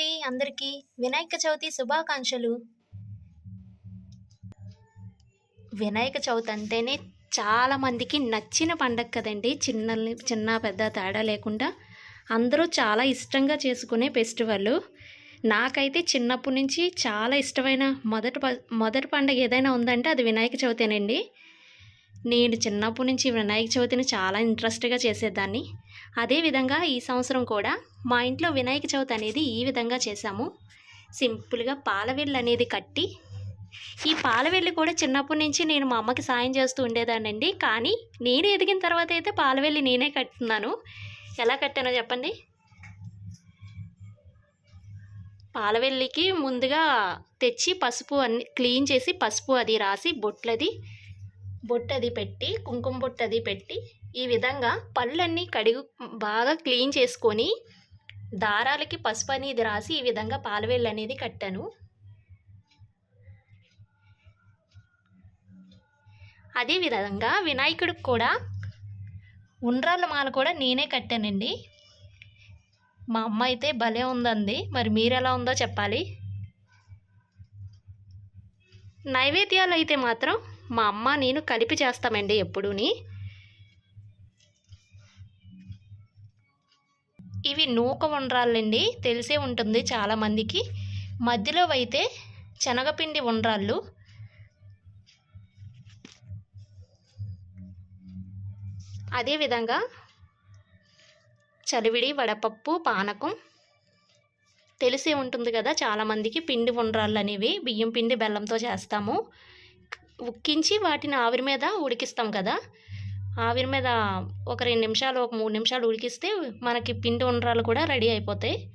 అండి అందరికీ వినాయక చవితి శుభాకాంక్షలు. వినాయక చవితి అంటేనే చాలామందికి నచ్చిన పండగ కదండి. చిన్న చిన్న పెద్ద తేడా లేకుండా అందరూ చాలా ఇష్టంగా చేసుకునే ఫెస్టివల్. నాకైతే చిన్నప్పటి నుంచి చాలా ఇష్టమైన మొదటి ప- మొదటి పండగ ఏదైనా ఉందంటే అది వినాయక చవితేనండి. నేను చిన్నప్పటి నుంచి వినాయక చవితిని చాలా ఇంట్రెస్ట్గా చేసేదాన్ని. అదేవిధంగా ఈ సంవత్సరం కూడా మా ఇంట్లో వినాయక చవితి అనేది ఈ విధంగా చేశాము. సింపుల్గా పాలవెల్లి అనేది కట్టి ఈ పాలవెల్లి కూడా చిన్నప్పటి నుంచి నేను మా అమ్మకి సాయం చేస్తూ ఉండేదానండి కానీ నేను ఎదిగిన తర్వాత అయితే పాలవెల్లి నేనే కట్టున్నాను. ఎలా కట్టానో చెప్పండి? పాలవెల్లికి ముందుగా తెచ్చి పసుపు అన్ని క్లీన్ చేసి పసుపు అది రాసి బొట్లది బొట్టది అది పెట్టి కుంకుమ బొట్టది అది పెట్టి ఈ విధంగా పళ్ళన్నీ కడిగి బాగా క్లీన్ చేసుకొని దారాలకి పసుపు అనేది రాసి ఈ విధంగా పాలవేళ్ళు అనేది కట్టాను. అదే విధంగా వినాయకుడికి కూడా ఉండ్రాళ్ళ మాల కూడా నేనే కట్టానండి. మా అమ్మ అయితే భలే ఉందండి. మరి మీరు ఎలా ఉందో చెప్పాలి. నైవేద్యాలు అయితే మాత్రం మా అమ్మ నేను కలిపి చేస్తామండి ఎప్పుడూని. ఇవి నూక ఉండ్రాళ్ళండి తెలిసే ఉంటుంది చాలామందికి. మధ్యలో అయితే శనగపిండి ఉండ్రాళ్ళు. అదేవిధంగా చలివిడి వడపప్పు పానకం. తెలిసే ఉంటుంది కదా చాలామందికి పిండి ఉండ్రాళ్ళు అనేవి బియ్యం పిండి బెల్లంతో చేస్తాము. ఉక్కించి వాటిని ఆవిరి మీద ఉడికిస్తాం కదా. ఆవిరి మీద ఒక రెండు నిమిషాలు ఒక మూడు నిమిషాలు ఉడికిస్తే మనకి పిండి ఉండ్రాలు కూడా రెడీ అయిపోతాయి.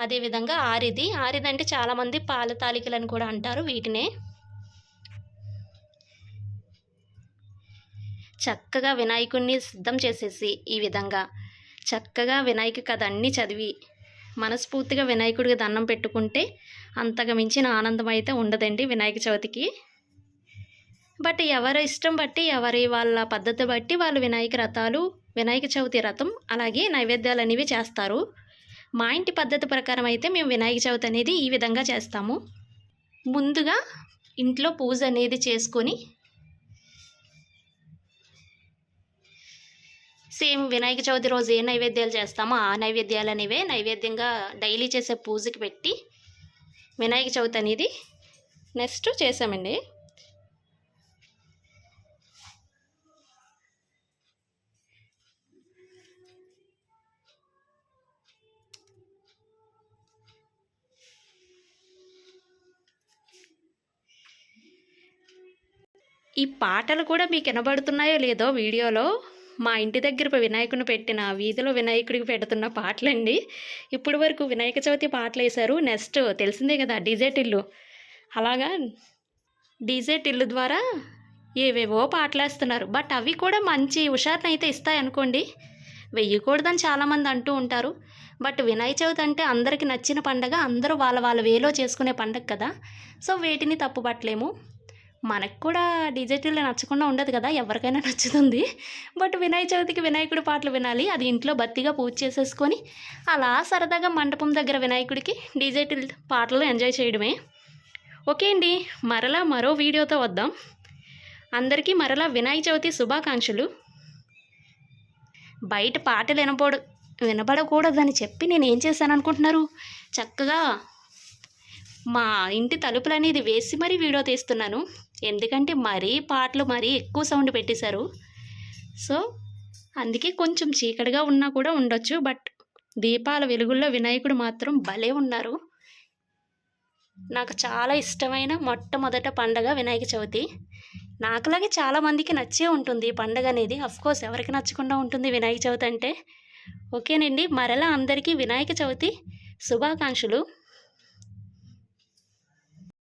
అదేవిధంగా ఆరిది ఆరిది. అంటే చాలామంది పాల తాలికలు అని కూడా అంటారు వీటినే. చక్కగా వినాయకుడిని సిద్ధం చేసేసి ఈ విధంగా. చక్కగా వినాయక కథ అన్నీ చదివి మనస్ఫూర్తిగా వినాయకుడికి దండం పెట్టుకుంటే అంతగా మించిన ఆనందం అయితే ఉండదండి వినాయక చవితికి. బట్ ఎవరి ఇష్టం బట్టి ఎవరి వాళ్ళ పద్ధతి బట్టి వాళ్ళు వినాయక రథాలు వినాయక చవితి రథం అలాగే నైవేద్యాలు అనేవి చేస్తారు. మా ఇంటి పద్ధతి ప్రకారం అయితే మేము వినాయక చవితి అనేది ఈ విధంగా చేస్తాము. ముందుగా ఇంట్లో పూజ అనేది చేసుకొని సేమ్ వినాయక చవితి రోజు ఏ నైవేద్యాలు చేస్తామో ఆ నైవేద్యాలు అనేవే నైవేద్యంగా డైలీ చేసే పూజకి పెట్టి వినాయక చవితి అనేది నెక్స్ట్ చేసామండి. ఈ పాటలు కూడా మీకు వినబడుతున్నాయో లేదో వీడియోలో? మా ఇంటి దగ్గర వినాయకుని పెట్టిన వీధిలో వినాయకుడికి పెడుతున్న పాటలండి. ఇప్పటి వరకు వినాయక చవితి పాటలు వేశారు నెక్స్ట్ తెలిసిందే కదా డీజే టిల్లు. అలాగా? డీజే టిల్లు ద్వారా ఏవేవో పాటలేస్తున్నారు. బట్ అవి కూడా మంచి హుషారుని అయితే ఇస్తాయి అనుకోండి వెయ్యకూడదని చాలామంది అంటూ ఉంటారు. బట్ వినాయక చవితి అంటే అందరికీ నచ్చిన పండగ అందరూ వాళ్ళ వాళ్ళ వేలో చేసుకునే పండగ కదా. సో వేటిని తప్పుపట్టలేము. మనకు కూడా డిజిటల్ నచ్చకుండా ఉండదు కదా ఎవరికైనా నచ్చుతుంది. బట్ వినాయక చవితికి వినాయకుడి పాటలు వినాలి అది ఇంట్లో బత్తిగా పూజ చేసేసుకొని అలా సరదాగా మండపం దగ్గర వినాయకుడికి డిజిటల్ పాటలు ఎంజాయ్ చేయడమే. ఓకే అండి మరలా మరో వీడియోతో వద్దాం. అందరికీ మరలా వినాయక చవితి శుభాకాంక్షలు. బయట పాటలు వినపడ వినబడకూడదని చెప్పి నేను ఏం చేశాను అనుకుంటున్నారు చక్కగా మా ఇంటి తలుపులు అనేది వేసి మరీ వీడియో తీస్తున్నాను. ఎందుకంటే మరీ పాటలు మరీ ఎక్కువ సౌండ్ పెట్టేశారు. సో అందుకే కొంచెం చీకటిగా ఉన్నా కూడా ఉండొచ్చు బట్ దీపాల వెలుగుల్లో వినాయకుడు మాత్రం భలే ఉన్నారు. నాకు చాలా ఇష్టమైన మొట్టమొదట పండగ వినాయక చవితి. నాకులాగే చాలామందికి నచ్చే ఉంటుంది ఈ పండగ అనేది. కోర్స్ ఎవరికి నచ్చకుండా ఉంటుంది వినాయక చవితి అంటే. ఓకేనండి మరలా అందరికీ వినాయక చవితి శుభాకాంక్షలు.